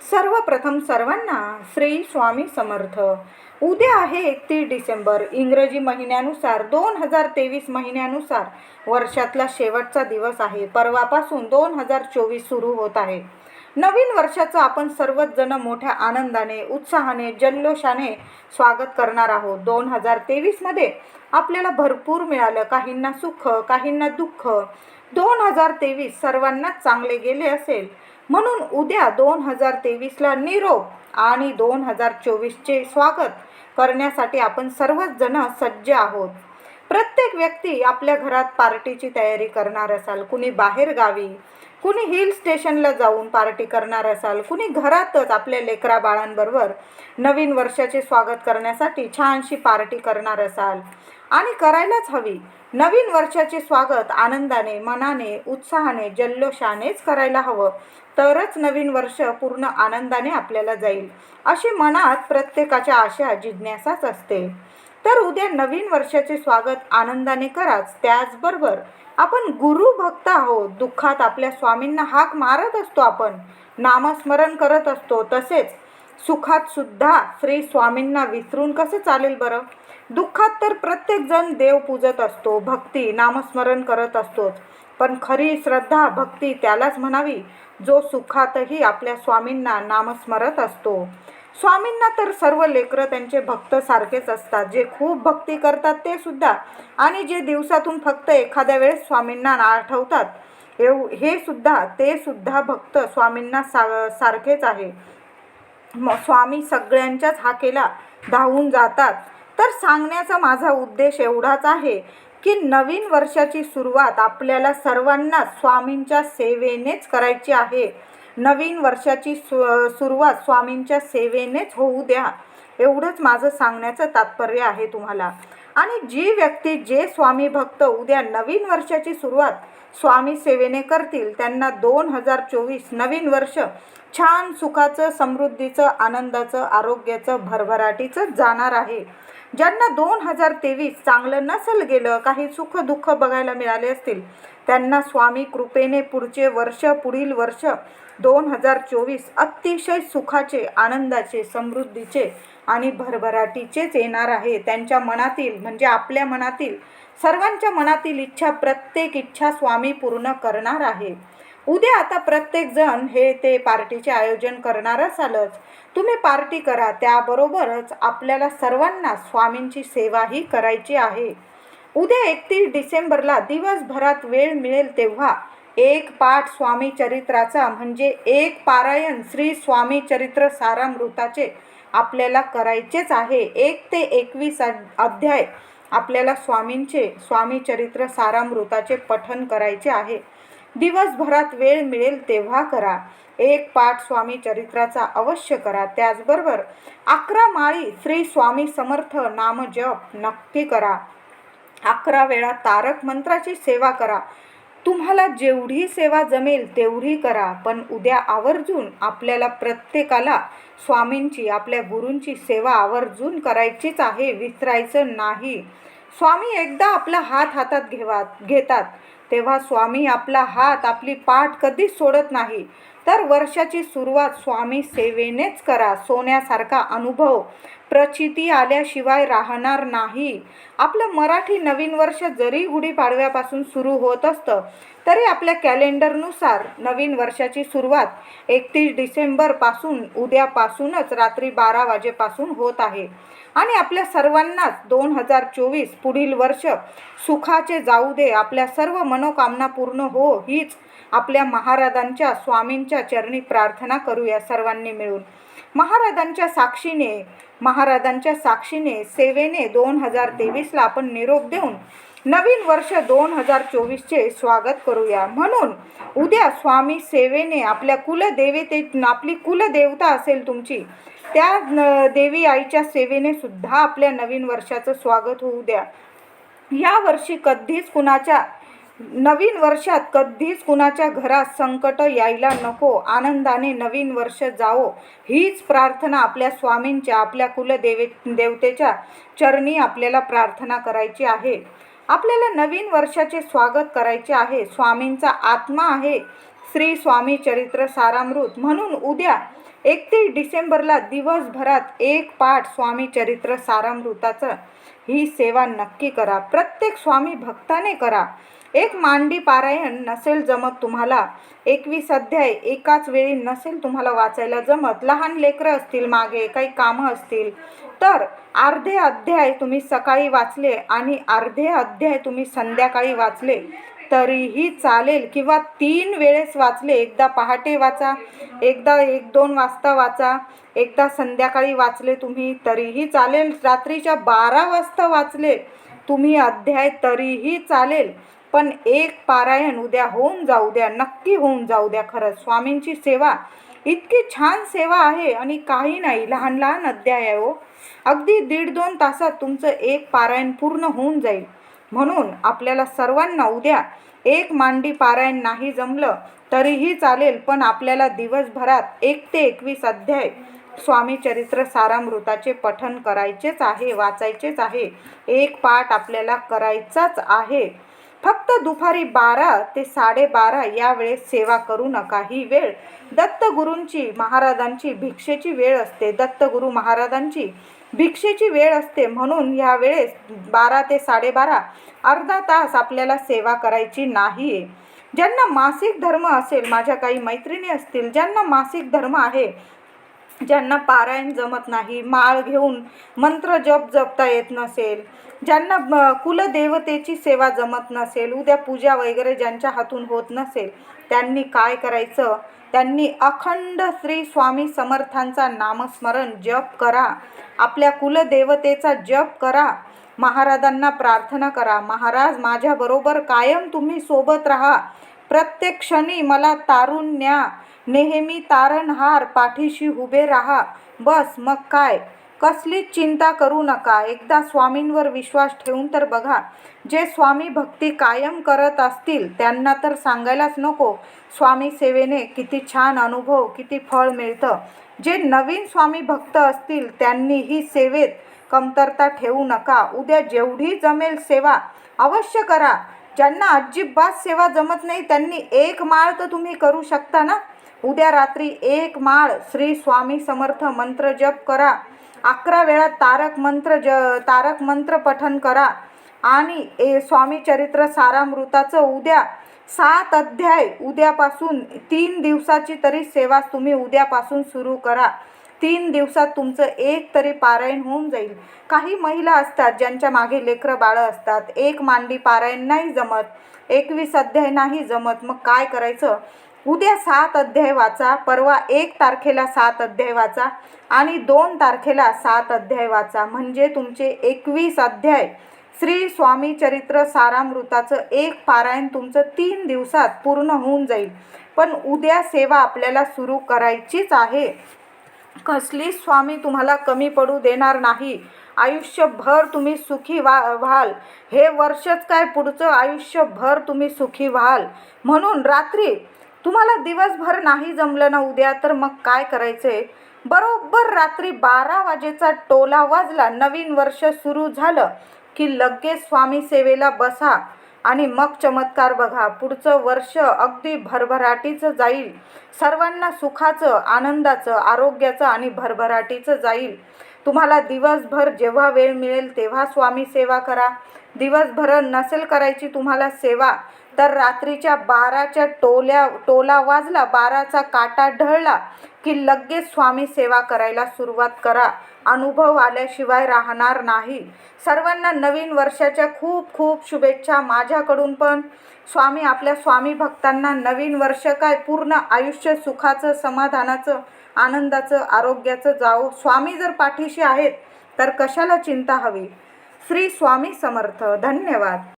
सर्वप्रथम सर्वांना श्री स्वामी समर्थ. उद्या आहे एकतीस डिसेंबर. इंग्रजी महिन्यानुसार दोन हजार तेवीस महिन्यानुसार वर्षातला शेवटचा दिवस आहे. परवापासून दोन हजार चोवीस सुरू होत आहे. नवीन वर्षाचं आपण सर्वच जण मोठ्या आनंदाने उत्साहाने जल्लोषाने स्वागत करणार आहोत. दोन हजार तेवीसमध्ये आपल्याला भरपूर मिळालं. काहींना सुख काहींना दुःख. दोन हजार तेवीस सर्वांनाच चांगले गेले असेल. म्हणून उद्या दोन हजार तेवीसला निरोप आणि दोन हजार चोवीसचे स्वागत करण्यासाठी आपण सर्वच जण सज्ज आहोत. प्रत्येक व्यक्ती आपल्या घरात पार्टीची तयारी करणार असाल कुणी बाहेर गावी कुणी हिल स्टेशनला जाऊन पार्टी करणार असाल कुणी घरातच आपल्या लेकरा बाळांबरोबर नवीन वर्षाचे स्वागत करण्यासाठी छानशी पार्टी करणार असाल. आणि करायलाच हवी. नवीन वर्षाचे स्वागत आनंदाने मनाने उत्साहाने जल्लोषानेच करायला हवं. तरच नवीन वर्ष पूर्ण आनंदाने आपल्याला जाईल. अशी मनात प्रत्येकाच्या आशा जिज्ञासाच असते. तर उद्या नवीन वर्षाचे स्वागत आनंदाने कराच. त्याचबरोबर आपण गुरु भक्त आहोत. दुःखात आपल्या स्वामींना हाक मारत असतो आपण. नामस्मरण करत असतो. तसेच सुखात सुद्धा श्री स्वामींना विसरून कसं चालेल बरं? दुःखात तर प्रत्येकजण देव पूजत असतो. भक्ती नामस्मरण करत असतोच. पण खरी श्रद्धा भक्ती त्यालाच म्हणावी जो सुखातही आपल्या स्वामींना नामस्मरत असतो. स्वामींना तर सर्व लेकरं त्यांचे भक्त सारखेच असतात. जे खूप भक्ती करतात ते सुद्धा. आणि जे दिवसातून फक्त एखाद्या वेळेस स्वामींना आठवतात एव हे सुद्धा ते सुद्धा भक्त स्वामींना सा सारखेच आहे. म स्वामी सगळ्यांच्याच हाकेला धावून जातात. तर सांगण्याचा माझा उद्देश एवढाच आहे की नवीन वर्षाची सुरुवात आपल्याला सर्वांना स्वामींच्या सेवेनेच करायची आहे. नवीन वर्षाची सु सुरुवात स्वामींच्या सेवेनेच होऊ द्या. एवढंच माझं सांगण्याचं तात्पर्य आहे तुम्हाला. आणि जी व्यक्ती जे स्वामी भक्त उद्या नवीन वर्षाची सुरुवात स्वामी सेवेने करतील त्यांना दोन हजार चोवीस नवीन वर्ष छान सुखाचं समृद्धीचं आनंदाचं आरोग्याचं भरभराटीचं जाणार आहे. ज्यांना दोन हजार तेवीस चांगलं नसेल गेलं काही सुख दुःख बघायला मिळाले असतील त्यांना स्वामी कृपेने पुढचे वर्ष पुढील वर्ष दोन हजार चोवीस अतिशय सुखाचे आनंदाचे समृद्धीचे आणि भरभराटीचेच येणार आहे. त्यांच्या मनातील म्हणजे आपल्या मनातील सर्वांच्या मनातील इच्छा प्रत्येक इच्छा स्वामी पूर्ण करणार आहे. उद्या आता प्रत्येकजण हे ते पार्टीचे आयोजन करणारच आलंच. तुम्ही पार्टी करा त्याबरोबरच आपल्याला सर्वांना स्वामींची सेवाही करायची आहे. उद्या एकतीस डिसेंबरला दिवसभरात वेळ मिळेल तेव्हा एक पाठ स्वामी चरित्राचा म्हणजे एक पारायण श्री स्वामी चरित्र सारामृताचे आपल्याला करायचेच आहे. एक ते एकवीस अध्याय आपल्याला स्वामींचे स्वामी चरित्र सारामृताचे पठन करायचे आहे. दिवसभरात वेळ मिळेल तेव्हा करा. एक पाठ स्वामी चरित्राचा अवश्य करा. त्याचबरोबर अकरा माळी श्री स्वामी समर्थ नामजप नक्की करा. अकरा वेळा तारक मंत्राची सेवा करा. तुम्हाला जेवढी सेवा जमेल तेवढी करा पण उद्या आवर्जून आपल्याला प्रत्येकाला स्वामींची आपल्या गुरूंची सेवा आवर्जून करायचीच आहे विसरायचं नाही. स्वामी एकदा आपला हात हातात घेवा घेतात तेव्हा स्वामी आपला हात आपली पाठ कधीच सोडत नाही. तर वर्षाची सुरुवात स्वामी सेवेनेच करा. सोन्यासारखा अनुभव प्रचिती आल्याशिवाय राहणार नाही. आपलं मराठी नवीन वर्ष जरी गुढीपाडव्यापासून सुरू होत असतं तरी आपल्या कॅलेंडरनुसार नवीन वर्षाची सुरुवात एकतीस डिसेंबरपासून उद्यापासूनच रात्री बारा वाजेपासून होत आहे. आणि आपल्या सर्वांनाच दोन हजार चोवीस पुढील वर्ष सुखाचे जाऊ दे. आपल्या सर्व मनोकामना पूर्ण हो हीच आपल्या महाराजांच्या स्वामींच्या चरणी प्रार्थना करूया सर्वांनी मिळून. महाराजांच्या साक्षीने महाराजांच्या साक्षीने सेवेने दोन हजार तेवीसला आपण निरोप देऊन नवीन वर्ष दोन हजार चोवीसचे स्वागत करूया. म्हणून उद्या स्वामी सेवेने आपल्या कुलदेवते आपली कुलदेवता असेल तुमची त्या देवी आईच्या सेवेने सुद्धा आपल्या नवीन वर्षाचं स्वागत होऊ द्या. या वर्षी कधीच कुणाच्या नवीन वर्षात कधीच कुणाच्या घरात संकट यायला नको. आनंदाने नवीन वर्ष जावो. हीच प्रार्थना आपल्या स्वामींच्या आपल्या कुलदेवे देवतेच्या चरणी आपल्याला प्रार्थना करायची आहे. आपल्याला नवीन वर्षाचे स्वागत करायचे आहे. स्वामींचा आत्मा आहे. श्री स्वामी चरित्र सारामृत. म्हणून उद्या एकतीस डिसेंबरला दिवसभरात एक पाठ स्वामी चरित्र सारामृताचं ही सेवा नक्की करा. प्रत्येक स्वामी भक्ताने करा. एक मांडी पारायण नसेल जमत तुम्हाला. एकवीस अध्याय एकाच वेळी नसेल तुम्हाला वाचायला जमत. लहान लेकरं असतील मागे काही कामं असतील. तर अर्धे अध्याय तुम्ही सकाळी वाचले आणि अर्धे अध्याय तुम्ही संध्याकाळी वाचले. तरीही चालेल किंवा तीन वेळेस वाचले. एकदा पहाटे वाचा एकदा एक दोन वाजता वाचा एकदा संध्याकाळी वाचले तुम्ही तरीही चालेल. रात्रीच्या बारा वाजता वाचले तुम्ही अध्याय तरीही चालेल. पण एक पारायण उद्या होऊन जाऊ द्या नक्की होऊन जाऊ द्या खरंच. स्वामींची सेवा इतकी छान सेवा आहे आणि काही नाही लहान लहान अध्याय आहे हो. अगदी दीड दोन तासात तुमचं एक पारायण पूर्ण होऊन जाईल. म्हणून आपल्याला सर्वांना उद्या एक मांडी पारायण नाही जमलं तरीही चालेल पण आपल्याला दिवसभरात एक ते एकवीस अध्याय स्वामी चरित्र सारामृताचे पठन करायचेच आहे वाचायचेच आहे. एक पाठ आपल्याला करायचाच आहे. फक्त दुपारी बारा ते साडेबारा या वेळेस सेवा करू नका. ही वेळ दत्तगुरूंची महाराजांची भिक्षेची वेळ असते. दत्तगुरू महाराजांची भिक्षेची वेळ असते म्हणून ह्या वेळेस बारा ते साडेबारा अर्धा तास आपल्याला सेवा करायची नाही आहे ज्यांना मासिक धर्म असेल माझ्या काही मैत्रिणी असतील ज्यांना मासिक धर्म आहे ज्यांना पारायण जमत नाही माळ घेऊन मंत्र जप जपता येत नसेल ज्यांना कुलदेवतेची सेवा जमत नसेल उद्या पूजा वगैरे ज्यांच्या हातून होत नसेल त्यांनी काय करायचं? त्यांनी अखंड श्री स्वामी समर्थांचा नामस्मरण जप करा. आपल्या कुलदेवतेचा जप करा. महाराजांना प्रार्थना करा. महाराज माझ्याबरोबर कायम तुम्ही सोबत राहा. प्रत्येक क्षणी मला तारून न्या नेहमी तारणहार पाठीशी उभे राहा. बस मग काय? कसलीच चिंता करू नका. एकदा स्वामींवर विश्वास ठेवून तर बघा. जे स्वामी भक्ती कायम करत असतील त्यांना तर सांगायलाच नको. स्वामी सेवेने किती छान अनुभव किती फळ मिळतं. जे नवीन स्वामी भक्त असतील त्यांनी ही सेवेत कमतरता ठेवू नका. उद्या जेवढी जमेल सेवा अवश्य करा. ज्यांना अजिबात सेवा जमत नाही त्यांनी एक माळ तर तुम्ही करू शकता ना? उद्या रात्री एक माळ श्री स्वामी समर्थ मंत्र जप करा. अकरा वेळा तारक मंत्र ज तारक मंत्र पठन करा. आणि ए स्वामी चरित्र सारामृताचं उद्या सात अध्याय उद्यापासून तीन दिवसाची तरी सेवा तुम्ही उद्यापासून सुरू करा. तीन दिवसात तुमचं एक तरी पारायण होऊन जाईल. काही महिला असतात ज्यांच्या मागे लेकरं बाळं असतात. एक मांडी पारायण नाही जमत. एकवीस अध्याय नाही जमत. मग काय करायचं? उद्या सात अध्याय वाचा परवा एक तारखेला सात अध्याय वाचा आणि दोन तारखेला सात अध्याय वाचा. म्हणजे तुमचे एकवीस अध्याय. श्री स्वामी चरित्र सारामृताचं एक पारायण तुमचं तीन दिवसात पूर्ण होऊन जाईल. पण उद्या सेवा आपल्याला सुरू करायचीच आहे. कसलीच स्वामी तुम्हाला कमी पडू देणार नाही. आयुष्यभर तुम्ही सुखी वा व्हाल. हे वर्षच काय पुढचं? आयुष्यभर तुम्ही सुखी व्हाल. म्हणून रात्री तुम्हाला दिवसभर नाही जमलं ना उद्या तर मग काय करायचं? आहे बरोबर रात्री बारा वाजेचा टोला वाजला नवीन वर्ष सुरू झालं की लगेच स्वामी सेवेला बसा आणि मग चमत्कार बघा. पुढचं वर्ष अगदी भरभराटीचं जाईल. सर्वांना सुखाचं आनंदाचं आरोग्याचं आणि भरभराटीचं जाईल. तुम्हाला दिवसभर जेव्हा वेळ मिळेल तेव्हा स्वामी सेवा करा. दिवसभर नसेल करायची तुम्हाला सेवा तर रात्रीच्या बाराच्या टोल्या टोला वाजला बाराचा काटा ढळला की लगेच स्वामी सेवा करायला सुरुवात करा. अनुभव आल्याशिवाय राहणार नाही. सर्वांना नवीन वर्षाच्या खूप खूप शुभेच्छा माझ्याकडून पण. स्वामी आपल्या स्वामी भक्तांना नवीन वर्ष काय? पूर्ण आयुष्य सुखाचं समाधानाचं आनंदाचं आरोग्याचं जाओ स्वामी जर पाठीशी आहेत तर कशाला चिंता हवी? श्री स्वामी समर्थ. धन्यवाद.